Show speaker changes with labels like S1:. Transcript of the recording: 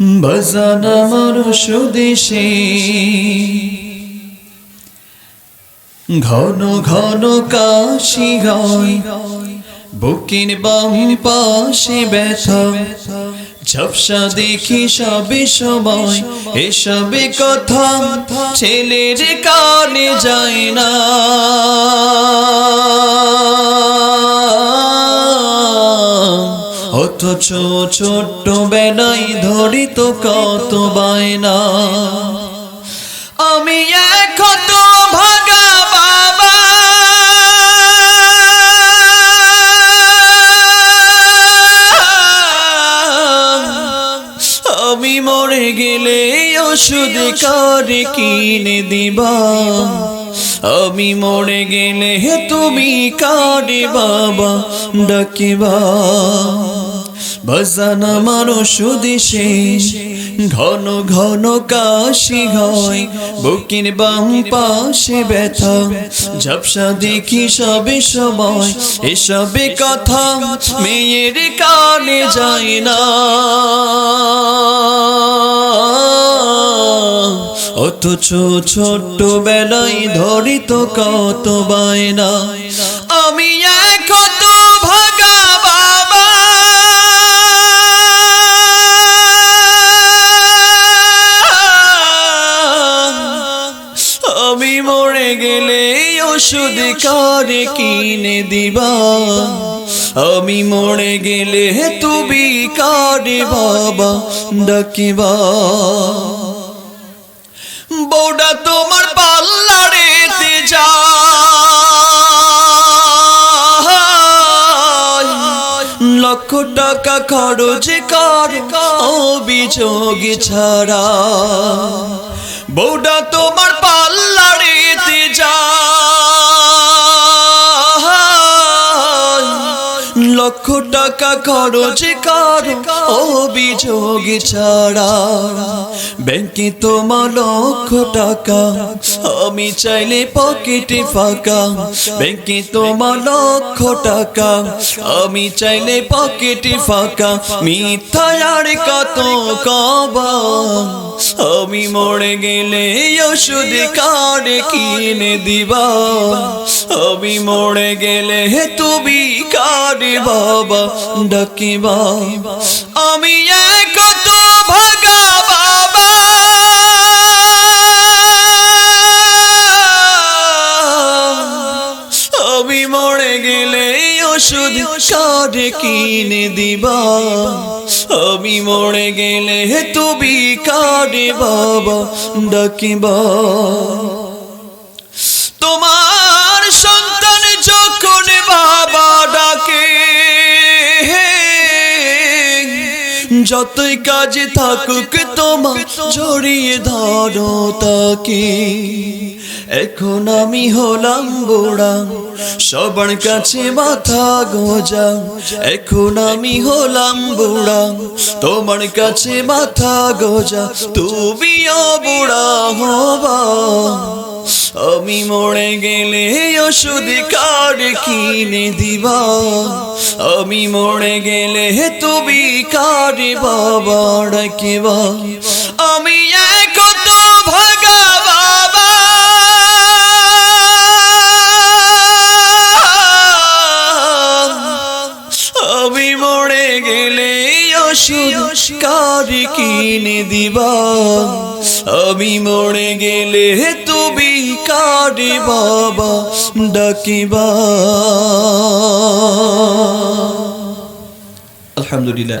S1: বাজান আমার সুদেশে। ঘন ঘন কাশি হয়, বুকিন বাম পাশে ব্যথা। ঝপসা দেখি সবে সময়, এসবে কথা ছেলের কানে যায় না। ছোট্ট বেলায় ধরি তো কত বায়না। আমি এখন ভাগা বাবা। আমি মরে গেলে ওষুধ কারে কিনে দিবা? আমি মরে গেলে তুমি কারে বাবা ডাকিবা? বাজান আমার সুদেশে ঘন ঘন কাশি হয়, বুকির বাম পাশে ব্যথা। ঝাপসা দেখি সবে সময়, এসবে কথা মেয়ের কানে যায় না। অথচ ছোট্ট বেলায় ধরিত কত বায়না। আমি এখন আমি মরে গেলে ওষুধ কারে কিনে দিবা? আমি মরে গেলে তুমি কারে বাবা ডাকিবা? বৌডা তোমার পাল্লারেতে যায়। লক্ষ টাকা খরচ কর অভিযোগ ছাড়া। বৌডা তোমার পাল্লারেতে যায় লক্ষ টাকা খরচ কর, অভিযোগ ছাড়া। ব্যাংকে তোমার লক্ষ টাকা, আমি চাইলে পকেটে ফাঁকা। ব্যাংকে তোমার লক্ষ টাকা, আমি চাইলে পকেটে ফাঁকা। মিথ্যা আর কত কবা? আমি মরে গেলে ওষুধ কার্ড কিনে দিবা? আমি মরে গেলে তুমি কারে বাবা ডাকিবা? আমি এক তো ভাগা বাবা। আমি মরে গেলে ওষুধ কার্ড কিনে দিবা? আমি মরে গেলে তুমি কারে বাবা ডাকিবা। যতই কাজে থাকুক তোমার জড়িয়ে ধরো তাকে। এখন আমি হলাম বুড়া, সবার কাছে মাথা গোজা। এখন আমি হলাম বুড়া, তোমার কাছে মাথা গোজা। তুমিও বুড়া হবা। আমি মরে গেলে ওষুধ কার্ড কিনে দিবা? আমি মরে গেলে তুমি কারে বাবা ডাকিবা আমি এক তো ভাগা বাবা। আমি মরে গেলে ওষুধ কারি কিনে দিবা? আমি মরে গেলে তুমি কারে বাবা ডাকিবা। আলহামদুলিল্লাহ।